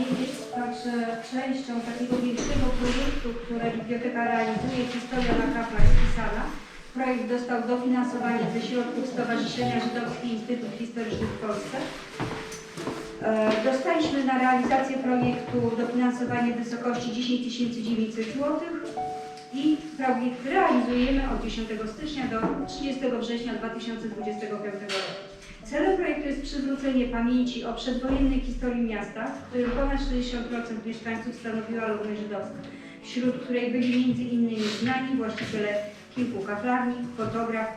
jest także częścią takiego większego projektu, które biblioteka realizuje, Historia na kaplach spisana. Projekt dostał dofinansowanie ze środków Stowarzyszenia Żydowski Instytut Historyczny w Polsce. E, Dostaliśmy na realizację projektu dofinansowanie w wysokości 10 900 zł i projekt realizujemy od 10 stycznia do 30 września 2025 roku. Celem projektu jest przywrócenie pamięci o przedwojennej historii miasta, w którym ponad 60% mieszkańców stanowiła ludność żydowska, wśród której byli innymi znani właściciele kilku kaflarni, fotograf.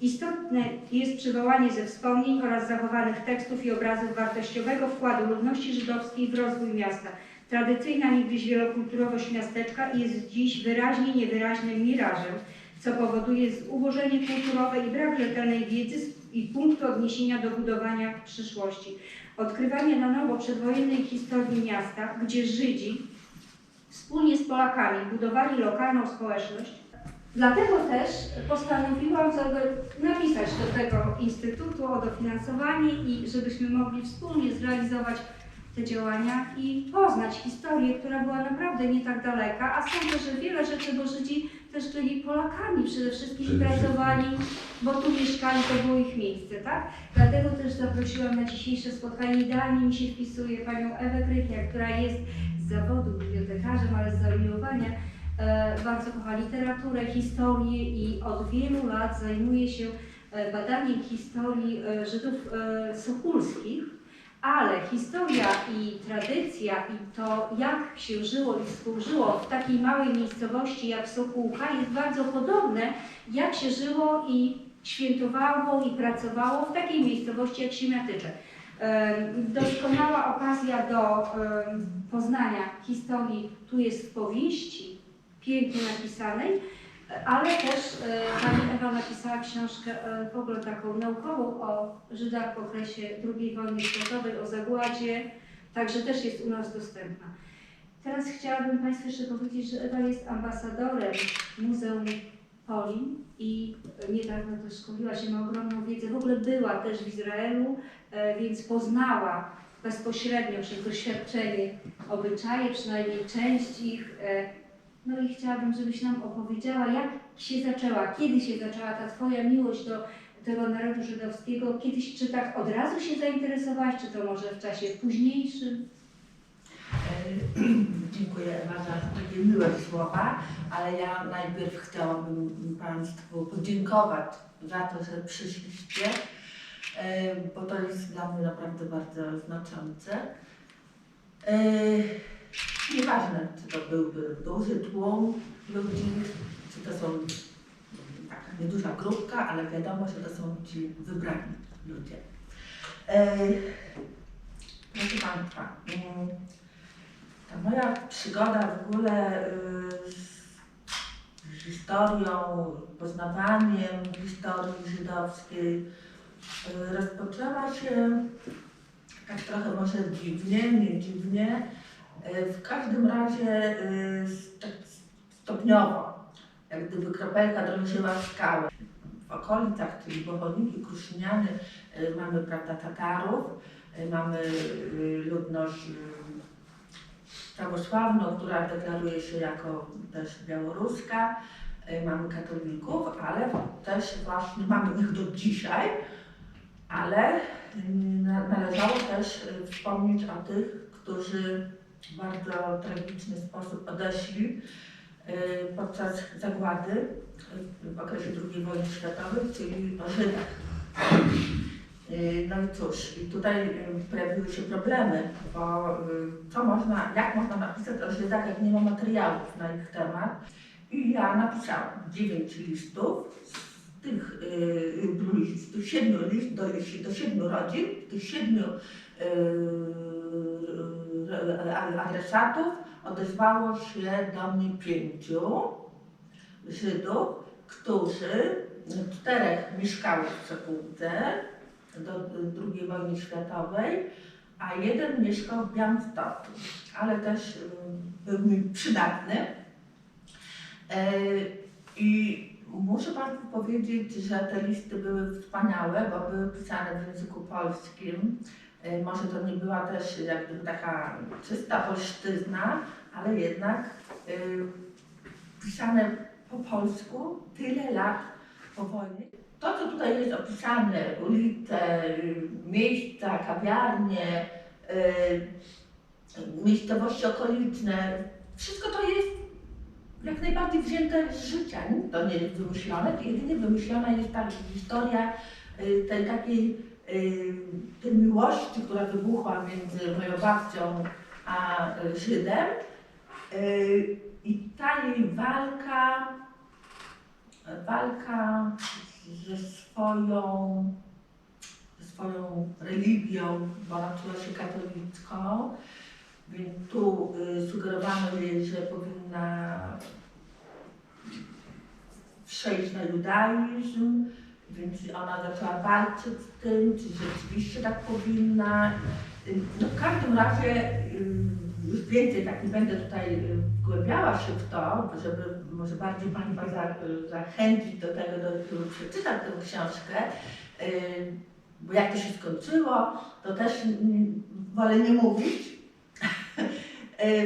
Istotne jest przywołanie ze wspomnień oraz zachowanych tekstów i obrazów wartościowego wkładu ludności żydowskiej w rozwój miasta. Tradycyjna niegdyś wielokulturowość miasteczka jest dziś wyraźnie niewyraźnym mirażem, co powoduje zubożenie kulturowe i brak rzetelnej wiedzy i punktu odniesienia do budowania przyszłości. Odkrywanie na nowo przedwojennej historii miasta, gdzie Żydzi wspólnie z Polakami budowali lokalną społeczność. Dlatego też postanowiłam napisać do tego Instytutu o dofinansowanie i żebyśmy mogli wspólnie zrealizować te działania i poznać historię, która była naprawdę nie tak daleka, a sądzę, że wiele rzeczy, bo Żydzi też byli Polakami przede wszystkim Przede pracowali, bo tu mieszkali, to było ich miejsce, tak? Dlatego też zaprosiłam na dzisiejsze spotkanie. Idealnie mi się wpisuje panią Ewę Krychniak, która jest z zawodu bibliotekarzem, ale z zamiłowania e, bardzo kocha literaturę, historię i od wielu lat zajmuje się e, badaniem historii e, Żydów sokulskich, ale historia i tradycja i to, jak się żyło i współżyło w takiej małej miejscowości jak Sokółka jest bardzo podobne, jak się żyło i świętowało i pracowało w takiej miejscowości jak Siemiatycze. Em, Doskonała okazja do poznania historii tu jest w powieści, pięknie napisanej, ale też e, pani Ewa napisała książkę e, w ogóle taką naukową o Żydach w okresie II wojny światowej, o zagładzie, także też jest u nas dostępna. Teraz chciałabym Państwu jeszcze powiedzieć, że Ewa jest ambasadorem Muzeum Polin i niedawno też szkoliła się, ma ogromną wiedzę. W ogóle była też w Izraelu, e, więc poznała bezpośrednio przez doświadczenie obyczaje, przynajmniej część ich. E, No i chciałabym, żebyś nam opowiedziała, jak się zaczęła, kiedy się zaczęła ta Twoja miłość do tego narodu żydowskiego. Kiedyś, czy tak od razu się zainteresowałaś, czy to może w czasie późniejszym? E, Dziękuję Ewa za takie miłe słowa, ale ja najpierw chciałabym Państwu podziękować za to, że przyszliście, e, bo to jest dla mnie naprawdę bardzo znaczące. Nieważne, czy to byłby duży tłum ludzi, czy to są taka nieduża grupka, ale wiadomo, że to są ci wybrani ludzie. Proszę Państwa, mm, ta moja przygoda w ogóle y, z historią, poznawaniem historii żydowskiej y, rozpoczęła się tak trochę może dziwnie, nie dziwnie, w każdym razie s- tak stopniowo, jak gdyby kropelka drążyła skałę. W okolicach, czyli Bohoniki, Kruszyniany, y, mamy prawda, Tatarów, mamy ludność prawosławną, która deklaruje się jako też białoruska. Mamy katolików, ale też właśnie mamy ich do dzisiaj, ale na- należało też wspomnieć o tych, którzy bardzo tragiczny sposób odeszli y, podczas zagłady y, w okresie II wojny światowej, czyli o Żydach. Y, No i cóż, i tutaj pojawiły się problemy, bo co można, jak można napisać o Żydach, jak nie ma materiałów na ich temat. I ja napisałam dziewięć listów, z tych, siedmiu list, do, do siedmiu rodzin, tych siedmiu adresatów odezwało się do mnie pięciu Żydów, którzy czterech mieszkało w Sokółce, do II wojny światowej, a jeden mieszkał w Białymstoku, ale też y, był mi przydatny. E, I muszę Państwu powiedzieć, że te listy były wspaniałe, bo były pisane w języku polskim. E, Może to nie była też jakby taka czysta polszczyzna, ale jednak e, pisane po polsku tyle lat po wojnie. To, co tutaj jest opisane, ulice, miejsca, kawiarnie, y, miejscowości okoliczne, wszystko to jest jak najbardziej wzięte z życia. To nie jest wymyślone, jedynie wymyślona jest ta historia tej takiej tej miłości, która wybuchła między moją babcią a y, Żydem. Y, I ta jej walka, walka ze swoją, ze swoją religią, bo ona czuła się katolicką, więc tu y, sugerowano jej, że powinna przejść na judaizm, więc ona zaczęła walczyć z tym, czy rzeczywiście tak powinna. No w każdym razie y, już więcej tak nie będę tutaj y, wgłębiała się w to, żeby może bardziej Państwa y, zachęcić do tego, do, żeby przeczytał tę książkę, bo jak to się skończyło, to też wolę nie mówić.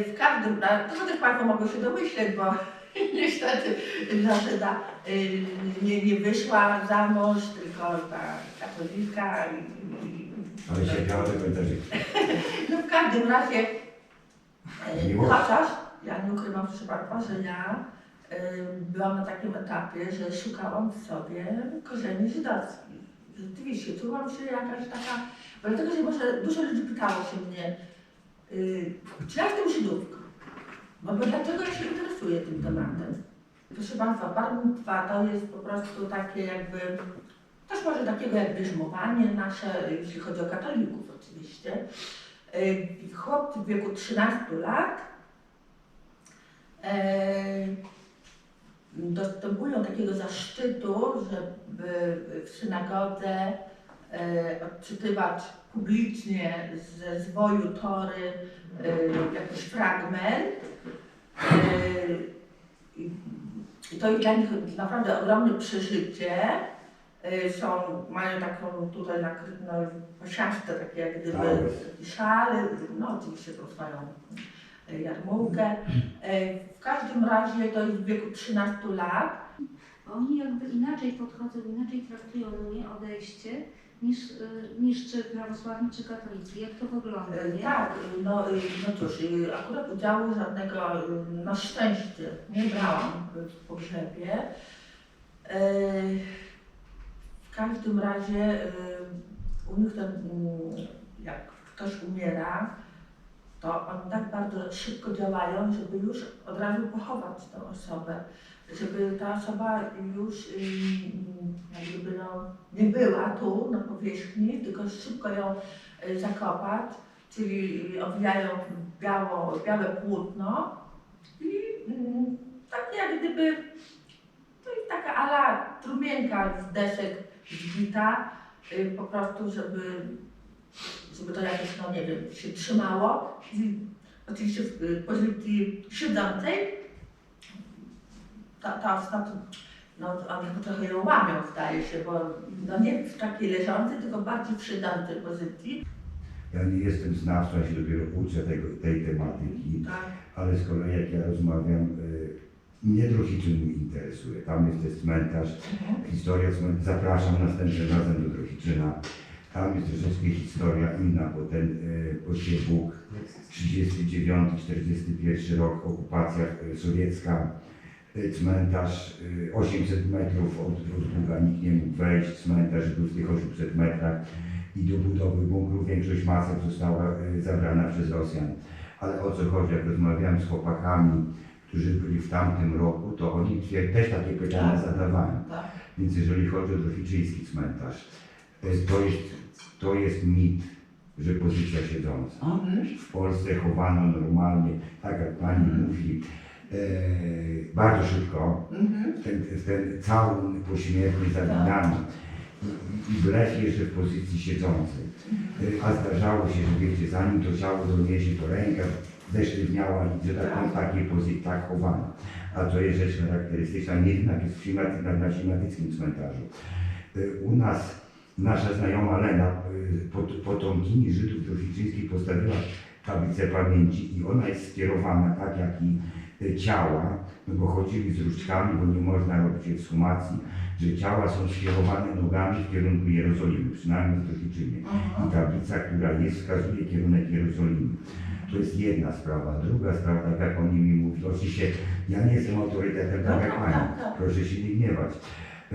W każdym razie, to też Państwo mogą się domyśleć, bo niestety Grażyna y, nie, nie wyszła za mąż, tylko ta katolika. i- i- Ale końca życia. no w każdym razie, e, Miłość. chociaż ja nie ukrywam proszę Państwa, że ja e, byłam na takim etapie, że szukałam w sobie korzeni żydowskich. Rzeczywiście, czułam się jakaś taka, bo dlatego, że może dużo ludzi pytało się mnie, y, czy ja jestem Żydówką? No bo dlaczego ja się interesuję tym tematem? Proszę Państwa, bar mitzwa to jest po prostu takie jakby, też może takiego jak bierzmowanie nasze, jeśli chodzi o katolików oczywiście. Y, Chłopcy w wieku 13 lat e, dostępują takiego zaszczytu, żeby w synagodze odczytywać publicznie ze zwoju Tory e, jakiś fragment. E, i- to jest dla nich naprawdę ogromne przeżycie. E, Są, mają taką tutaj nakrytą pasiastę, takie jak gdyby Szale. taki szal, no oczywiście tą swoją e, jarmułkę. E, W każdym razie to jest w wieku 13 lat. Oni jakby inaczej podchodzą, inaczej traktują mnie odejście niż, y, niż czy prawosławni, czy katolicy. Jak to wygląda, E, nie? Tak, no, y, no cóż, y, akurat udziału żadnego na szczęście nie brałam w pogrzebie. E, W każdym razie u nich ten, jak ktoś umiera, to oni tak bardzo szybko działają, żeby już od razu pochować tę osobę, żeby ta osoba już y, jak gdyby no, nie była tu na powierzchni, tylko szybko ją y, zakopać, czyli owijają biało, białe płótno i mm, tak jak gdyby to jest taka ala trumienka z desek zbita, y, po prostu, żeby, żeby to jakoś, no nie wiem, się trzymało. Oczywiście w y, pozycji siedzącej ta, ta osoba, no oni trochę ją łamią zdaje się, bo no nie w takiej leżącej, tylko bardziej siedzącej pozycji. Ja nie jestem znawcą, ja się dopiero uczę tego, tej tematyki, Tak. ale z kolei jak ja rozmawiam, y, mnie Drohiczyn interesuje. Tam jest ten cmentarz, historia cmentarza. Zapraszam następnym razem do Drohiczyna. Tam jest troszeczkę historia inna, bo ten y, Pociebuk, 39-41 rok, okupacja y, sowiecka, cmentarz y, 800 metrów od Rozbuga, nikt nie mógł wejść, cmentarz był w tych 800 metrach i do budowy bunkrów większość masek została y, zabrana przez Rosjan. Ale o co chodzi, jak rozmawiałem z chłopakami, którzy byli w tamtym roku, to oni też takie pytania Tak. zadawałem. Tak. Więc jeżeli chodzi o Drohiczyński cmentarz, y, to jest, to jest mit, że pozycja siedząca. W Polsce chowano normalnie, tak jak pani mówi, e, bardzo szybko, Mhm. ten, ten całun pośmiertny zabijany i, i w lesie jeszcze w pozycji siedzącej. E, A zdarzało się, że wiecie, zanim to ciało doniesie, to ręka zesztywniała i że tak w takiej pozycji tak chowano. A to jest rzecz charakterystyczna, nie jak jest w na, na Simatyckim cmentarzu. E, U nas nasza znajoma Lena, pot- potomkini Żydów Doficzyńskich postawiła tablicę pamięci i ona jest skierowana tak jak i ciała, no bo chodzili z różdżkami, bo nie można robić ekshumacji, że ciała są skierowane nogami w kierunku Jerozolimy, przynajmniej w Doficzynie. I tablica, która jest, wskazuje kierunek Jerozolimy. To jest jedna sprawa. Druga sprawa, tak jak oni mi mówili, oczywiście ja nie jestem autorytetem, tak jak Tak, pani, tak, tak. proszę się nie gniewać,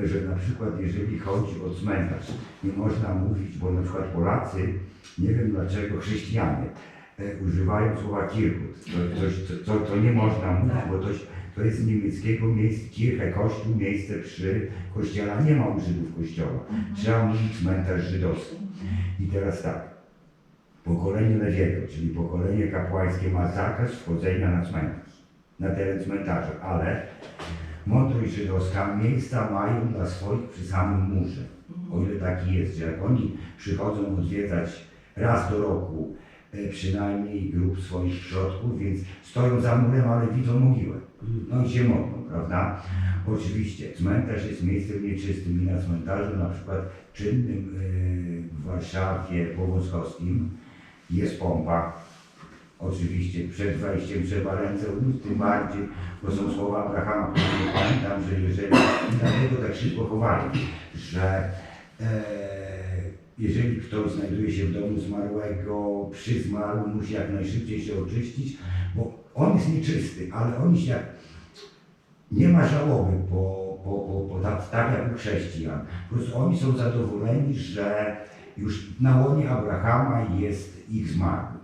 że na przykład jeżeli chodzi o cmentarz, nie można mówić, bo na przykład Polacy, nie wiem dlaczego, chrześcijanie używają słowa Kirchut. To, to, to, to nie można mówić, Tak. bo to, to jest z niemieckiego miejsce, Kirche, kościół, miejsce przy kościele, nie ma u Żydów kościoła. Trzeba mówić cmentarz żydowski. I teraz tak, pokolenie Lewiego, czyli pokolenie kapłańskie ma zakaz wchodzenia na cmentarz, na teren cmentarza, ale mądrość żydowska miejsca mają dla swoich przy samym murze. O ile taki jest, że jak oni przychodzą odwiedzać raz do roku e, przynajmniej grób swoich przodków, więc stoją za murem, ale widzą mogiłę. No się modlą, prawda? Oczywiście cmentarz jest miejscem nieczystym i na cmentarzu na przykład czynnym e, w Warszawie Powązkowskim jest pompa. Oczywiście przed wejściem trzeba ręce umyć, tym bardziej, bo są słowa Abrahama, pamiętam, że jeżeli, dlatego tak szybko chowali, że e, jeżeli ktoś znajduje się w domu zmarłego, przy zmarłym, musi jak najszybciej się oczyścić, bo on jest nieczysty, ale oni się jak nie ma żałoby po, po, po, po tak, tak jak u chrześcijan. Po prostu oni są zadowoleni, że już na łonie Abrahama jest ich zmarły.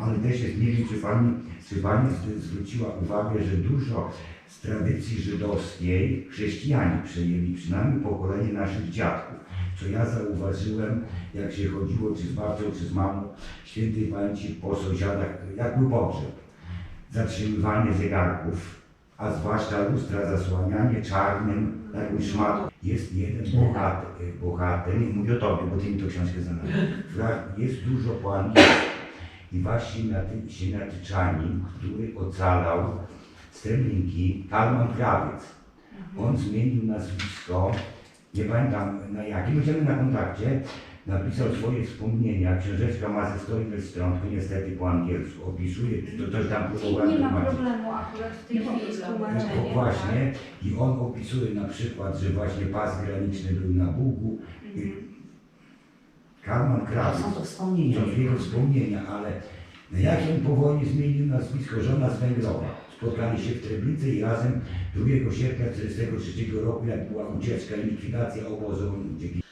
Ale też jest, nie wiem czy Pani, czy pani zwróciła uwagę, że dużo z tradycji żydowskiej chrześcijanie przejęli, przynajmniej pokolenie naszych dziadków. Co ja zauważyłem, jak się chodziło czy z babcią, czy z mamą, świętej pamięci po sąsiadach, jak był pogrzeb. Zatrzymywanie zegarków, a zwłaszcza lustra zasłanianie czarnym jakąś szmatą. Jest jeden bohater, bohater, nie mówię o tobie, bo ty mi to książkę znalazłeś. Jest dużo po angielsku. I właśnie na tym Sienatyczanin, który ocalał z Treblinki, Kalman Krawiec. On zmienił nazwisko, nie pamiętam na jakie, będziemy na kontakcie, napisał swoje wspomnienia, książeczka ma ze 100 ileś stron, niestety po angielsku, opisuje, to coś tam I próbował nie ma problemu akurat w tej chwili z. No tłumaczeniem. właśnie, i on opisuje na przykład, że właśnie pas graniczny był na Bugu. I Kalman Krawiec, Są to wspomnienia. to jego wspomnienia, ale jak on po wojnie zmienił nazwisko, żona z Węgrowa. Spotkali się w Treblince i razem 2 sierpnia 1943 roku, jak była ucieczka i likwidacja obozu, uciekli.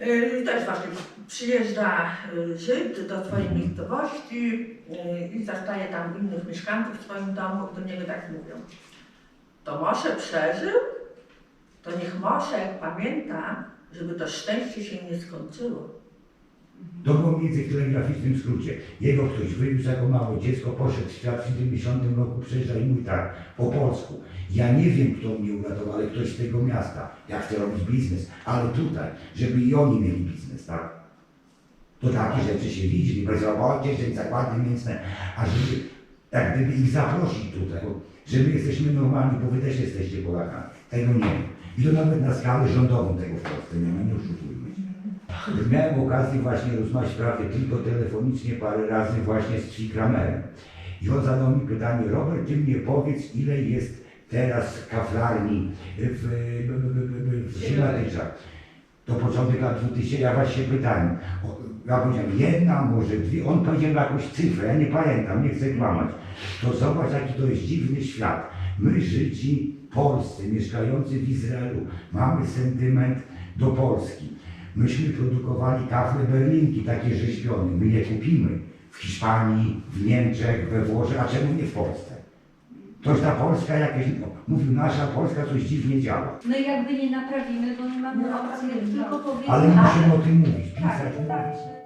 Yy, Też właśnie przyjeżdża Żyd do swojej miejscowości yy, i zastaje tam innych mieszkańców w swoim domu do niego tak mówią. To Mosze przeżył, to niech Mosze pamięta, żeby to szczęście się nie skończyło. Mniej więcej w telegraficznym skrócie. Jego ktoś wywiózł jako małe dziecko, poszedł w świat w 70 roku, przyjeżdża i mówi tak, po polsku. Ja nie wiem, kto mnie uratował, ale ktoś z tego miasta. Ja chcę robić biznes, ale tutaj, żeby i oni mieli biznes, tak? To takie rzeczy się widzi, bezrobocie, że zakłady mięsne, a żeby jak gdyby ich zaprosić tutaj, bo, że my jesteśmy normalni, bo wy też jesteście Polakami. Tego nie ma. I to nawet na skalę rządową tego w Polsce nie ma, nie oszukujmy. Miałem okazję właśnie rozmawiać prawie tylko telefonicznie parę razy właśnie z Trzy Kramerem. I on zadał mi pytanie, Robert, ty mnie powiedz, ile jest teraz kaflarni w, w, w. To początek lat 2000, ja właśnie pytałem. Ja powiedziałem, jedna, może dwie, on powiedział jakąś cyfrę, ja nie pamiętam, nie chcę kłamać. To zobacz, jaki to jest dziwny świat. My, Żydzi polscy, mieszkający w Izraelu, mamy sentyment do Polski. Myśmy produkowali kafle berlinki, takie rzeźbione. My je kupimy w Hiszpanii, w Niemczech, we Włoszech, a czemu nie w Polsce? Toż ta Polska jakieś, no, mówił, nasza Polska coś dziwnie działa. No i jakby nie naprawimy, bo nie mamy No, opcji, tylko powiedzmy, Ale musimy o tym mówić, tak, pisać. tak, że